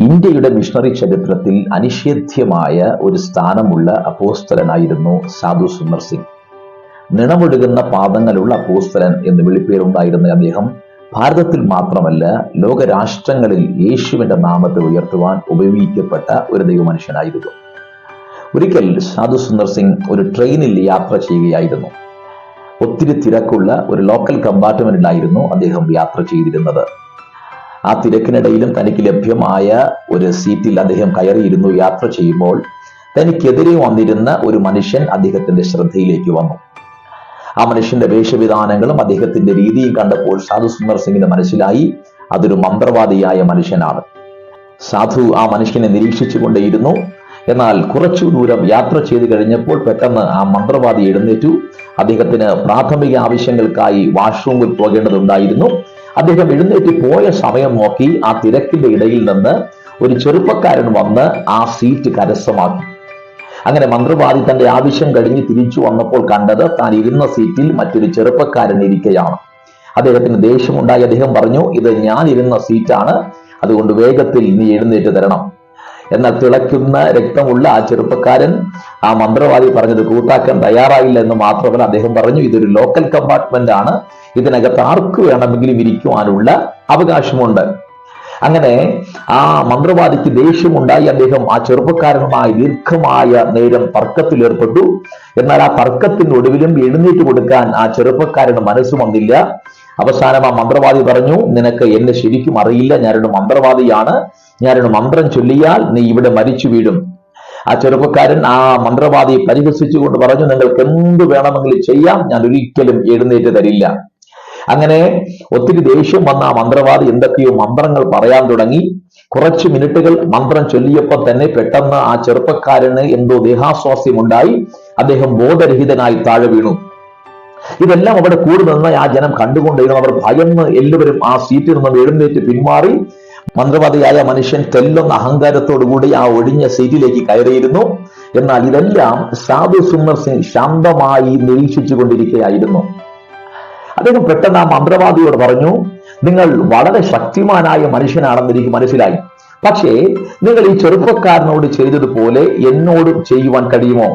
ഇന്ത്യയുടെ മിഷണറി ചരിത്രത്തിൽ അനിഷേധ്യമായ ഒരു സ്ഥാനമുള്ള അപ്പോസ്തലനായിരുന്നു സാധു സുന്ദർ സിംഗ്. നിണമൊഴുകുന്ന പാദങ്ങളുള്ള അപ്പോസ്തലൻ എന്ന് വിളിപ്പേരുണ്ടായിരുന്ന അദ്ദേഹം ഭാരതത്തിൽ മാത്രമല്ല ലോകരാഷ്ട്രങ്ങളിൽ യേശുവിന്റെ നാമത്തെ ഉയർത്തുവാൻ ഉപയോഗിക്കപ്പെട്ട ഒരു ദൈവമനുഷ്യനായിരുന്നു. ഒരിക്കൽ സാധു സുന്ദർ സിംഗ് ഒരു ട്രെയിനിൽ യാത്ര ചെയ്യുകയായിരുന്നു. ഒത്തിരി തിരക്കുള്ള ഒരു ലോക്കൽ കമ്പാർട്ട്മെന്റിലായിരുന്നു അദ്ദേഹം യാത്ര ചെയ്തിരുന്നത്. ആ തിരക്കിനിടയിലും തനിക്ക് ലഭ്യമായ ഒരു സീറ്റിൽ അദ്ദേഹം കയറിയിരുന്നു യാത്ര ചെയ്യുമ്പോൾ തനിക്കെതിരെ വന്നിരുന്ന ഒരു മനുഷ്യൻ അദ്ദേഹത്തിന്റെ ശ്രദ്ധയിലേക്ക് വന്നു. ആ മനുഷ്യന്റെ വേഷവിധാനങ്ങളും അദ്ദേഹത്തിന്റെ രീതിയും കണ്ടപ്പോൾ സാധു സുന്ദർ സിംഗിന് മനസ്സിലായി അതൊരു മന്ത്രവാദിയായ മനുഷ്യനാണ്. സാധു ആ മനുഷ്യനെ നിരീക്ഷിച്ചു കൊണ്ടേയിരുന്നു എന്നാൽ കുറച്ചു ദൂരം യാത്ര ചെയ്തു കഴിഞ്ഞപ്പോൾ പെട്ടെന്ന് ആ മന്ത്രവാദി എഴുന്നേറ്റു. അദ്ദേഹത്തിന് പ്രാഥമിക ആവശ്യങ്ങൾക്കായി വാഷ്റൂമിൽ പോകേണ്ടതുണ്ടായിരുന്നു. അദ്ദേഹം എഴുന്നേറ്റ് പോയ സമയം നോക്കി ആ തിരക്കിന്റെ ഇടയിൽ നിന്ന് ഒരു ചെറുപ്പക്കാരൻ വന്ന് ആ സീറ്റ് കരസ്ഥമാക്കി. അങ്ങനെ മന്ത്രവാദി തന്റെ ആവശ്യം കഴിഞ്ഞ് തിരിച്ചു വന്നപ്പോൾ കണ്ടത് താൻ ഇരുന്ന സീറ്റിൽ മറ്റൊരു ചെറുപ്പക്കാരൻ ഇരിക്കുകയാണ് അദ്ദേഹത്തിന് ദേഷ്യമുണ്ടായി. അദ്ദേഹം പറഞ്ഞു ഇത് ഞാൻ ഇരുന്ന സീറ്റാണ് അതുകൊണ്ട് വേഗത്തിൽ നീ എഴുന്നേറ്റ് തരണം. എന്നാൽ തിളയ്ക്കുന്ന രക്തമുള്ള ആ ചെറുപ്പക്കാരൻ ആ മന്ത്രവാദി പറഞ്ഞത് കൂട്ടാക്കാൻ തയ്യാറായില്ല എന്ന് മാത്രമല്ല അദ്ദേഹം പറഞ്ഞു ഇതൊരു ലോക്കൽ കമ്പാർട്ട്മെന്റ് ആണ്. ഇതിനകത്ത് ആർക്ക് വേണമെങ്കിലും ഇരിക്കുവാനുള്ള അവകാശമുണ്ട്. അങ്ങനെ ആ മന്ത്രവാദിക്ക് ദേഷ്യമുണ്ടായി അദ്ദേഹം ആ ചെറുപ്പക്കാരനുമായി ദീർഘമായ നേരം തർക്കത്തിലേർപ്പെട്ടു എന്നാൽ ആ തർക്കത്തിനൊടുവിലും എഴുന്നേറ്റ് കൊടുക്കാൻ ആ ചെറുപ്പക്കാരന് മനസ്സ് വന്നില്ല അവസാനം ആ മന്ത്രവാദി പറഞ്ഞു നിനക്ക് എന്നെ ശരിക്കും അറിയില്ല ഞാനൊരു മന്ത്രവാദിയാണ്. ഞാനൊരു മന്ത്രം ചൊല്ലിയാൽ നീ ഇവിടെ മരിച്ചു വീഴും. ആ ചെറുപ്പക്കാരൻ ആ മന്ത്രവാദിയെ പരിഹസിച്ചുകൊണ്ട് പറഞ്ഞു നിങ്ങൾക്ക് എന്ത് വേണമെങ്കിലും ചെയ്യാം ഞാൻ ഒരിക്കലും എഴുന്നേറ്റ് തരില്ല. അങ്ങനെ ഒത്തിരി ദേഷ്യം വന്ന ആ മന്ത്രവാദി എന്തൊക്കെയോ മന്ത്രങ്ങൾ പറയാൻ തുടങ്ങി. കുറച്ച് മിനിറ്റുകൾ മന്ത്രം ചൊല്ലിയപ്പോൾ തന്നെ പെട്ടെന്ന് ആ ചെറുപ്പക്കാരന് എന്തോ ദേഹാസ്വാസ്യമുണ്ടായി അദ്ദേഹം ബോധരഹിതനായി താഴെ വീണു. ഇതെല്ലാം അവിടെ കൂടി ആ ജനം കണ്ടുകൊണ്ടിരുന്നു അവർ ഭയന്ന് എല്ലാവരും ആ സീറ്റിൽ നിന്നും എഴുന്നേറ്റ് പിന്മാറി. മന്ത്രവാദിയായ മനുഷ്യൻ തെല്ലുന്ന അഹങ്കാരത്തോടുകൂടി ആ ഒഴിഞ്ഞ സീറ്റിലേക്ക് കയറിയിരുന്നു. എന്നാൽ ഇതെല്ലാം സാധു സുന്ദർ സിംഗ് ശാന്തമായി നിരീക്ഷിച്ചു കൊണ്ടിരിക്കുകയായിരുന്നു അദ്ദേഹം പെട്ടെന്ന് ആ മന്ത്രവാദിയോട് പറഞ്ഞു നിങ്ങൾ വളരെ ശക്തിമാനായ മനുഷ്യനാണെന്ന് എനിക്ക് മനസ്സിലായി. പക്ഷേ നിങ്ങൾ ഈ ചെറുപ്പക്കാരനോട് ചെയ്തതുപോലെ എന്നോടും ചെയ്യുവാൻ കഴിയുമോ?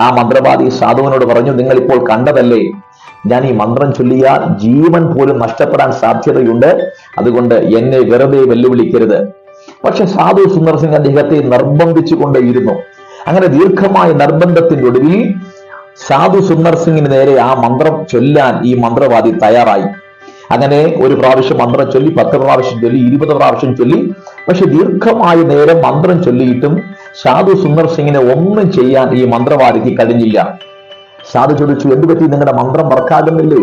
ആ മന്ത്രവാദി സാധുവിനോട് പറഞ്ഞു നിങ്ങൾ ഇപ്പോൾ കണ്ടതല്ലേ? ഞാൻ ഈ മന്ത്രം ചൊല്ലിയാൽ ജീവൻ പോലും നഷ്ടപ്പെടാൻ സാധ്യതയുണ്ട്. അതുകൊണ്ട് എന്നെ വെറുതെ വെല്ലുവിളിക്കരുത്. പക്ഷെ സാധു സുന്ദർ സിംഗ് അദ്ദേഹത്തെ നിർബന്ധിച്ചു കൊണ്ടേയിരുന്നു അങ്ങനെ ദീർഘമായ നിർബന്ധത്തിന്റെ ഒടുവിൽ സാധു സുന്ദർ സിംഗിന് നേരെ ആ മന്ത്രം ചൊല്ലാൻ ഈ മന്ത്രവാദി തയ്യാറായി. അങ്ങനെ ഒരു പ്രാവശ്യം മന്ത്രം ചൊല്ലി പത്ത് പ്രാവശ്യം ചൊല്ലി ഇരുപത് പ്രാവശ്യം ചൊല്ലി. പക്ഷെ ദീർഘമായ നേരം മന്ത്രം ചൊല്ലിയിട്ടും സാധു സുന്ദർ സിംഗിനെ ഒന്നും ചെയ്യാൻ ഈ മന്ത്രവാദിക്ക് കഴിഞ്ഞില്ല. സാധു ചോദിച്ചു എന്തുപറ്റി നിങ്ങളുടെ മന്ത്രം വർക്കാകുന്നില്ലേ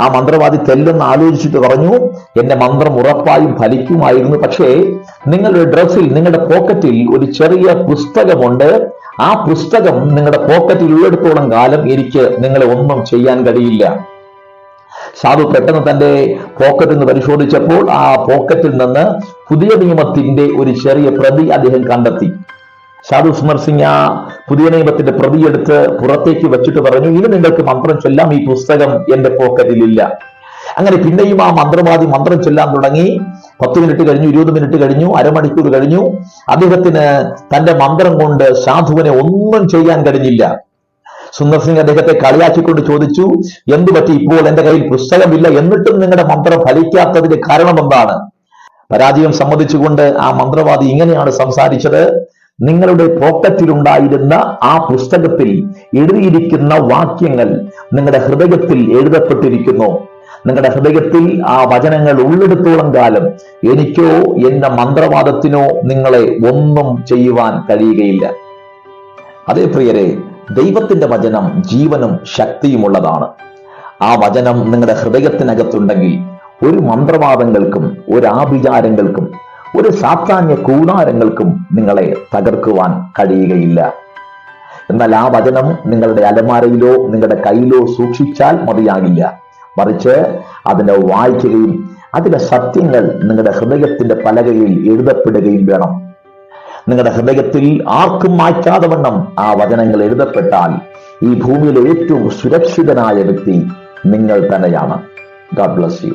ആ മന്ത്രവാദി തെല്ലെന്ന് ആലോചിച്ചിട്ട് പറഞ്ഞു എന്റെ മന്ത്രം ഉറപ്പായും ഫലിക്കുമായിരുന്നു. പക്ഷേ നിങ്ങളുടെ ഡ്രസ്സിൽ നിങ്ങളുടെ പോക്കറ്റിൽ ഒരു ചെറിയ പുസ്തകമുണ്ട്. ആ പുസ്തകം നിങ്ങളുടെ പോക്കറ്റിൽ ഉള്ളിടത്തോളം കാലം എനിക്ക് നിങ്ങളെ ഒന്നും ചെയ്യാൻ കഴിയില്ല. സാധു പെട്ടെന്ന് തന്റെ പോക്കറ്റ് നിന്ന് പരിശോധിച്ചപ്പോൾ ആ പോക്കറ്റിൽ നിന്ന് പുതിയ നിയമത്തിന്റെ ഒരു ചെറിയ പ്രതി അദ്ദേഹം കണ്ടെത്തി. സാധു സുന്ദർ സിംഗ് പുതിയ നിയമത്തിന്റെ പ്രതി എടുത്ത് പുറത്തേക്ക് വെച്ചിട്ട് പറഞ്ഞു ഇനി നിങ്ങൾക്ക് മന്ത്രം ചൊല്ലാം ഈ പുസ്തകം എന്റെ പോക്കറ്റിലില്ല. അങ്ങനെ പിന്നെയും ആ മന്ത്രവാദി മന്ത്രം ചൊല്ലാൻ തുടങ്ങി. പത്ത് മിനിറ്റ് കഴിഞ്ഞു ഇരുപത് മിനിറ്റ് കഴിഞ്ഞു അരമണിക്കൂർ കഴിഞ്ഞു. അദ്ദേഹത്തിന് തന്റെ മന്ത്രം കൊണ്ട് സാധുവിനെ ഒന്നും ചെയ്യാൻ കഴിഞ്ഞില്ല. സുന്ദർ സിംഗ് അദ്ദേഹത്തെ കളിയാക്കിക്കൊണ്ട് ചോദിച്ചു എന്തു പറ്റി? ഇപ്പോൾ എന്റെ കയ്യിൽ പുസ്തകമില്ല എന്നിട്ടും നിങ്ങളുടെ മന്ത്രം ഫലിക്കാത്തതിന്റെ കാരണം എന്താണ് പരാജയം സമ്മതിച്ചുകൊണ്ട് ആ മന്ത്രവാദി ഇങ്ങനെയാണ് സംസാരിച്ചത്. നിങ്ങളുടെ പോക്കറ്റിലുണ്ടായിരുന്ന ആ പുസ്തകത്തിൽ എഴുതിയിരിക്കുന്ന വാക്യങ്ങൾ നിങ്ങളുടെ ഹൃദയത്തിൽ എഴുതപ്പെട്ടിരിക്കുന്നു. നിങ്ങളുടെ ഹൃദയത്തിൽ ആ വചനങ്ങൾ ഉള്ളെടുത്തോളം കാലം എനിക്കോ എന്റെ മന്ത്രവാദത്തിനോ നിങ്ങളെ ഒന്നും ചെയ്യുവാൻ കഴിയുകയില്ല. അതേ പ്രിയരെ ദൈവത്തിന്റെ വചനം ജീവനും ശക്തിയുമുള്ളതാണ് ആ വചനം നിങ്ങളുടെ ഹൃദയത്തിനകത്തുണ്ടെങ്കിൽ ഒരു മന്ത്രവാദങ്ങൾക്കും ഒരു ആഭിചാരങ്ങൾക്കും ഒരു സാത്താന്യ കൂടാരങ്ങൾക്കും നിങ്ങളെ തകർക്കുവാൻ കഴിയുകയില്ല. എന്നാൽ ആ വചനം നിങ്ങളുടെ അലമാരയിലോ നിങ്ങളുടെ കയ്യിലോ സൂക്ഷിച്ചാൽ മതിയാകില്ല. മറിച്ച് അതിനെ വായിക്കുകയും അതിലെ സത്യങ്ങൾ നിങ്ങളുടെ ഹൃദയത്തിന്റെ പലകയിൽ എഴുതപ്പെടുകയും വേണം. നിങ്ങളുടെ ഹൃദയത്തിൽ ആർക്കും മാറ്റാതെ വണ്ണം ആ വചനങ്ങൾ എഴുതപ്പെട്ടാൽ ഈ ഭൂമിയിലെ ഏറ്റവും സുരക്ഷിതനായ വ്യക്തി നിങ്ങൾ തന്നെയാണ്. God bless you